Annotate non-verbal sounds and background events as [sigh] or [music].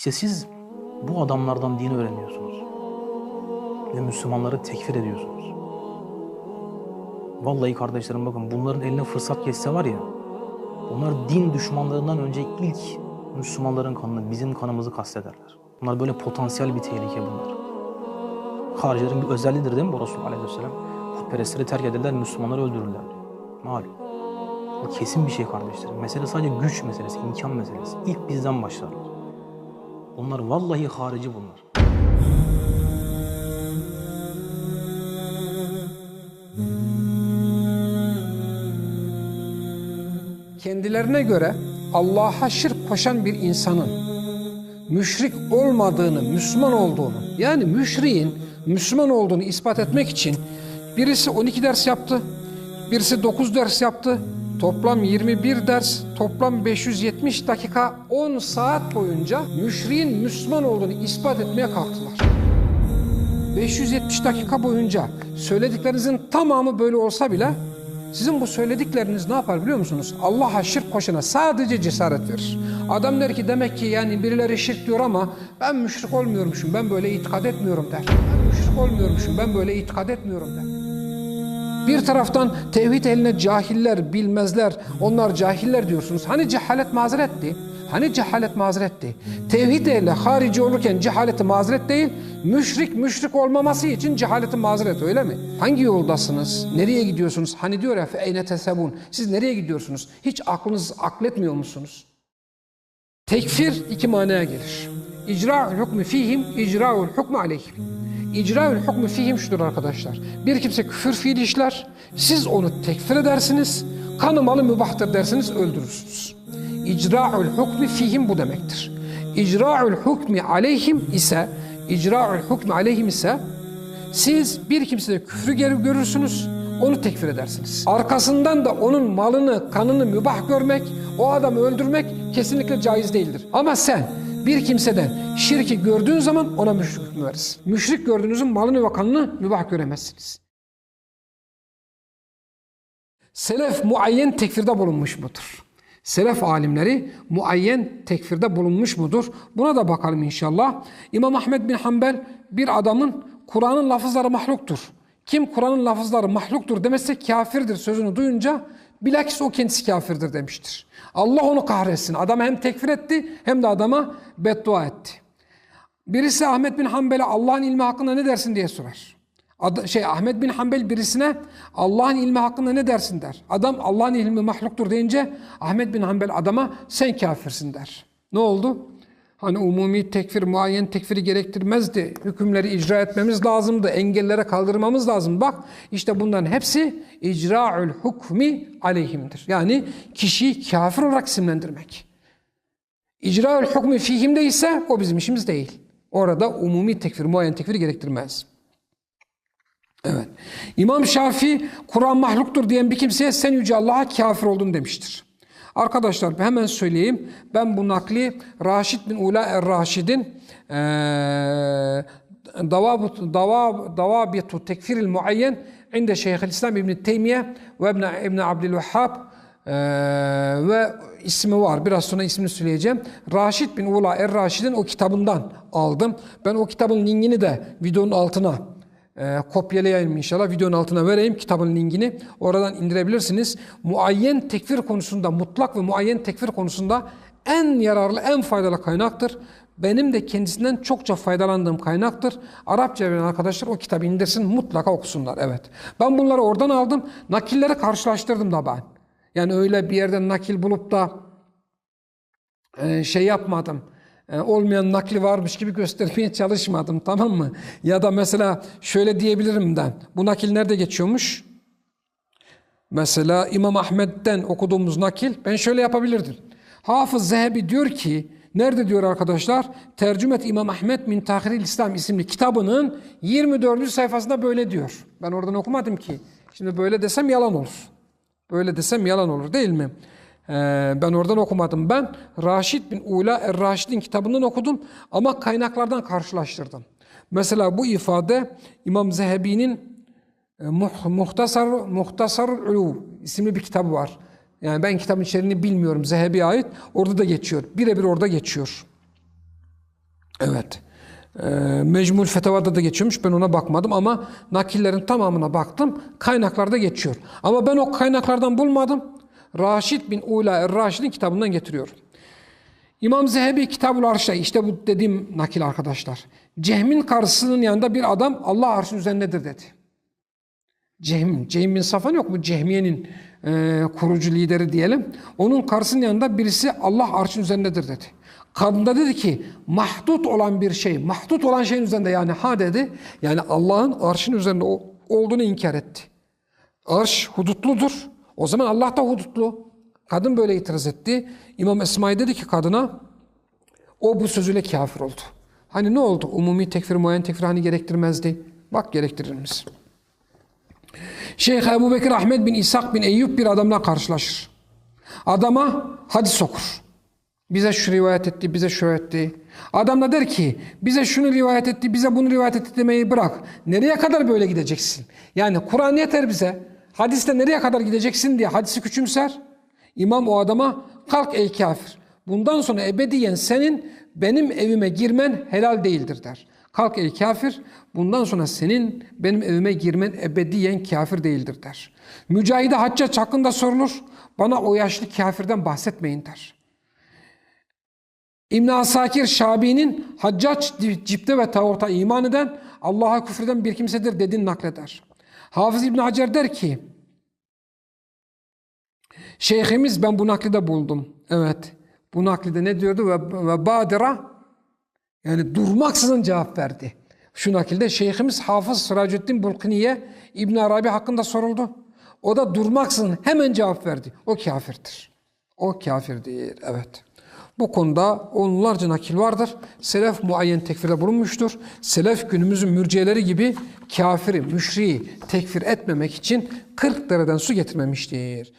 İşte siz bu adamlardan dini öğreniyorsunuz. Ve Müslümanları tekfir ediyorsunuz. Vallahi kardeşlerim bakın bunların eline fırsat geçse var ya, bunlar din düşmanlarından önce ilk Müslümanların kanını, bizim kanımızı kastederler. Bunlar böyle potansiyel bir tehlike bunlar. Haricilerin bir özelliğidir değil mi bu Resulullah Aleyhisselam? Putperestleri terk ederler, Müslümanları öldürürler. Malum. Bu kesin bir şey kardeşlerim. Mesele sadece güç meselesi, imkan meselesi. İlk bizden başlarlar. Onlar vallahi harici bunlar. kendilerine göre Allah'a şirk koşan bir insanın müşrik olmadığını, Müslüman olduğunu, yani müşriğin Müslüman olduğunu ispat etmek için birisi 12 ders yaptı, birisi 9 ders yaptı, toplam 21 ders, toplam 570 dakika 10 saat boyunca müşriğin Müslüman olduğunu ispat etmeye kalktılar. 570 dakika boyunca söylediklerinizin tamamı böyle olsa bile sizin bu söyledikleriniz ne yapar biliyor musunuz? Allah'a şirk koşana sadece cesaret verir. Adam der ki demek ki yani birileri şirk diyor ama ben müşrik olmuyormuşum, ben böyle itikad etmiyorum der. Ben müşrik olmuyormuşum, ben böyle itikad etmiyorum der. Bir taraftan tevhid eline cahiller, bilmezler, onlar cahiller diyorsunuz. Hani cehalet mazeretti? Hani cehalet mazeretti? Tevhid ehli harici olurken cehaleti mazeret değil, müşrik müşrik olmaması için cehaleti mazeret öyle mi? Hangi yoldasınız? Nereye gidiyorsunuz? Hani diyor ya eyne tesebun. Siz nereye gidiyorsunuz? Hiç aklınız akletmiyor musunuz? Tekfir iki manaya gelir. İcra'ul hukmu fihim, icra'ul hukmu aleyhim. İcra'ul hukmu fihim şudur arkadaşlar. Bir kimse küfür fiili işler, siz onu tekfir edersiniz, kanı malı mübahtır dersiniz, öldürürsünüz. İcra'ul hukmi fihim bu demektir. İcra'ul hukmi aleyhim ise, icra'ul hukmi aleyhim ise, siz bir kimsede küfrü geri görürsünüz, onu tekfir edersiniz. Arkasından da onun malını, kanını mübah görmek, o adamı öldürmek kesinlikle caiz değildir. Ama sen bir kimseden şirki gördüğün zaman ona müşrik hükmü verirsin. Müşrik gördüğünüzün malını ve kanını mübah göremezsiniz. Selef muayyen tekfirde bulunmuş mudur? Selef alimleri muayyen tekfirde bulunmuş mudur? Buna da bakalım inşallah. İmam Ahmed bin Hanbel bir adamın Kur'an'ın lafızları mahluktur. Kim Kur'an'ın lafızları mahluktur demezse kafirdir sözünü duyunca bilakis o kendisi kafirdir demiştir. Allah onu kahretsin. Adamı hem tekfir etti hem de adama beddua etti. Birisi Ahmet bin Hanbel'e Allah'ın ilmi hakkında ne dersin diye sorar. Ad, şey Ahmet bin Hanbel birisine Allah'ın ilmi hakkında ne dersin der. Adam Allah'ın ilmi mahluktur deyince Ahmet bin Hanbel adama sen kafirsin der. Ne oldu? Hani umumi tekfir, muayyen tekfiri gerektirmezdi. Hükümleri icra etmemiz lazımdı. Engellere kaldırmamız lazım. Bak işte bunların hepsi icra'ül hukmi aleyhimdir. Yani kişiyi kafir olarak isimlendirmek. İcra'ül hukmi fihimde ise o bizim işimiz değil. Orada umumi tekfir, muayyen tekfiri gerektirmez. Evet. İmam Şafii Kur'an mahluktur diyen bir kimseye sen yüce Allah'a kafir oldun demiştir. Arkadaşlar hemen söyleyeyim. Ben bu nakli Raşid bin Ula er-Raşid'in Davabitu Tekfiril Muayyen inde Şeyhülislam İbn Teymiye ve İbn İbn Abdülvehhab ve ismi var. Biraz sonra ismini söyleyeceğim. Raşid bin Ula er-Raşid'in o kitabından aldım. Ben o kitabın linkini de videonun altına e, kopyalayayım inşallah. Videonun altına vereyim kitabın linkini. Oradan indirebilirsiniz. Muayyen tekfir konusunda, mutlak ve muayyen tekfir konusunda en yararlı, en faydalı kaynaktır. Benim de kendisinden çokça faydalandığım kaynaktır. Arapça bilen arkadaşlar o kitabı indirsin, mutlaka okusunlar. Evet. Ben bunları oradan aldım. Nakilleri karşılaştırdım da ben. Yani öyle bir yerden nakil bulup da e, şey yapmadım olmayan nakli varmış gibi göstermeye [laughs] çalışmadım tamam mı? Ya da mesela şöyle diyebilirim de bu nakil nerede geçiyormuş? Mesela İmam Ahmet'ten okuduğumuz nakil ben şöyle yapabilirdim. Hafız Zehebi diyor ki nerede diyor arkadaşlar? Tercümet İmam Ahmet min Tahiril İslam isimli kitabının 24. sayfasında böyle diyor. Ben oradan okumadım ki. Şimdi böyle desem yalan olur. Böyle desem yalan olur değil mi? Ben oradan okumadım. Ben Raşid bin Ula Er-Raşid'in kitabından okudum ama kaynaklardan karşılaştırdım. Mesela bu ifade İmam Zehebi'nin Muhtasar Muhtasar Ulu isimli bir kitabı var. Yani ben kitabın içeriğini bilmiyorum. Zehebi'ye ait. Orada da geçiyor. Birebir orada geçiyor. Evet. Ee, Mecmul Fetavada da geçiyormuş. Ben ona bakmadım ama nakillerin tamamına baktım. Kaynaklarda geçiyor. Ama ben o kaynaklardan bulmadım. Raşid bin Ula Er-Raşid'in kitabından getiriyorum. İmam Zehebi Kitabul Arş'ta işte bu dediğim nakil arkadaşlar. Cehmin karşısının yanında bir adam Allah arşın üzerindedir dedi. Cehm, Cehm bin Safan yok mu? Cehmiye'nin e, kurucu lideri diyelim. Onun karşısının yanında birisi Allah arşın üzerindedir dedi. Kadın da dedi ki mahdut olan bir şey, mahdut olan şeyin üzerinde yani ha dedi. Yani Allah'ın arşın üzerinde olduğunu inkar etti. Arş hudutludur. O zaman Allah da hudutlu. Kadın böyle itiraz etti. İmam Esma'yı dedi ki kadına o bu sözüyle kafir oldu. Hani ne oldu? Umumi tekfir, muayyen tekfir hani gerektirmezdi. Bak gerektirir misin? Şeyh Ebu Bekir Ahmet bin İshak bin Eyyub bir adamla karşılaşır. Adama hadis okur. Bize şu rivayet etti, bize şu etti. Adam da der ki bize şunu rivayet etti, bize bunu rivayet etti demeyi bırak. Nereye kadar böyle gideceksin? Yani Kur'an yeter bize. Hadiste nereye kadar gideceksin diye hadisi küçümser. İmam o adama kalk ey kafir. Bundan sonra ebediyen senin benim evime girmen helal değildir der. Kalk ey kafir. Bundan sonra senin benim evime girmen ebediyen kafir değildir der. Mücahide Haccaç hakkında sorulur. Bana o yaşlı kafirden bahsetmeyin der. İbn Asakir Şabi'nin Haccaç cipte ve tağuta iman eden Allah'a küfreden bir kimsedir dediğini nakleder. Hafız İbn Hacer der ki Şeyhimiz ben bu naklide buldum. Evet. Bu naklide ne diyordu? Ve, ve badira yani durmaksızın cevap verdi. Şu nakilde Şeyhimiz Hafız Sıracüddin Bulkiniye İbn Arabi hakkında soruldu. O da durmaksızın hemen cevap verdi. O kafirdir. O kafirdir. Evet. Bu konuda onlarca nakil vardır. Selef muayyen tekfirde bulunmuştur. Selef günümüzün mürciyeleri gibi kafiri, müşriği tekfir etmemek için 40 dereden su getirmemiştir.